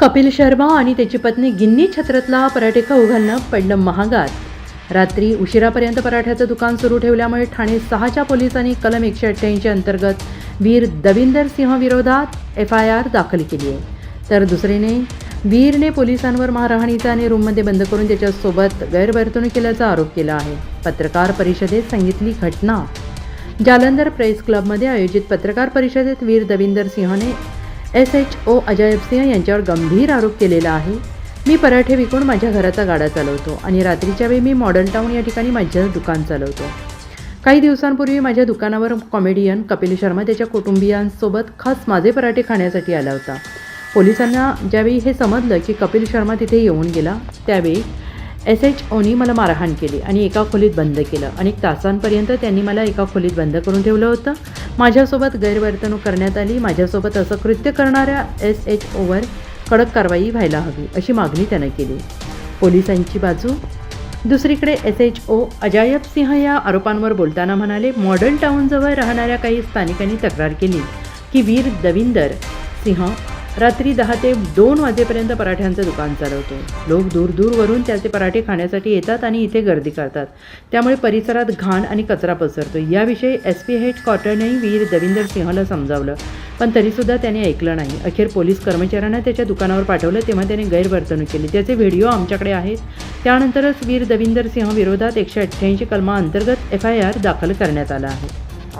कपिल शर्मा आणि त्याची पत्नी गिन्नी छत्रतला पराठे खाऊ घालणं पडलं महागात. रात्री उशिरापर्यंत पराठ्याचं दुकान सुरू ठेवल्यामुळे ठाणे सहाच्या पोलिसांनी कलम एकशे अठ्ठ्याऐंशी अंतर्गत वीर दविंदर सिंह विरोधात एफ आय आर दाखल केली आहे तर दुसरीने वीरने पोलिसांवर मारहाणीचा आणि रूममध्ये बंद करून त्याच्यासोबत गैरवर्तणूक केल्याचा आरोप केला आहे. पत्रकार परिषदेत सांगितली घटना. जालंधर प्रेस क्लबमध्ये आयोजित पत्रकार परिषदेत वीर दविंदर सिंहने S H O Ajayab Singh यांच्यावर गंभीर आरोप केलेला आहे. मी पराठे विकून माझ्या घराचा गाडा चालवतो आणि रात्रीच्या वेळी मी मॉडर्न टाऊन या ठिकाणी माझं दुकान चालवतो. काही दिवसांपूर्वी माझ्या दुकानावर कॉमेडियन कपिल शर्मा त्याच्या कुटुंबियांसोबत खास माझे पराठे खाण्यासाठी आला होता. पोलिसांना ज्यावेळी हे समजलं की कपिल शर्मा तिथे येऊन गेला त्यावेळी एस एच ओनी मला मारहाण केली आणि एका खोलीत बंद केलं. अनेक तासांपर्यंत त्यांनी मला एका खोलीत बंद करून ठेवलं होतं. माझ्यासोबत गैरवर्तणूक करण्यात आली. माझ्यासोबत असं कृत्य करणाऱ्या एस एच ओवर कडक कारवाई व्हायला हवी अशी मागणी त्यानं केली. पोलिसांची बाजू. दुसरीकडे एस एच ओ अजायब सिंह या आरोपांवर बोलताना म्हणाले मॉडर्न टाऊनजवळ राहणाऱ्या काही स्थानिकांनी तक्रार केली की वीर दविंदर सिंह रात्री दहा ते दोन वाजेपर्यंत पराठ्यांचं दुकान चालवतो. लोक दूरदूरवरून त्याचे पराठे खाण्यासाठी येतात आणि इथे गर्दी करतात. त्यामुळे परिसरात घाण आणि कचरा पसरतो. याविषयी एस पी हेड क्वार्टरनेही वीर दविंदर सिंहला समजावलं. पण तरीसुद्धा त्याने ऐकलं नाही. अखेर पोलीस कर्मचाऱ्यांना त्याच्या दुकानावर पाठवलं तेव्हा त्याने गैरवर्तणूक केली. त्याचे व्हिडिओ आमच्याकडे आहेत. त्यानंतरच वीर दविंदर सिंह विरोधात एकशे अठ्ठ्याऐंशी कलमा अंतर्गत एफ आय आर दाखल करण्यात आला आहे.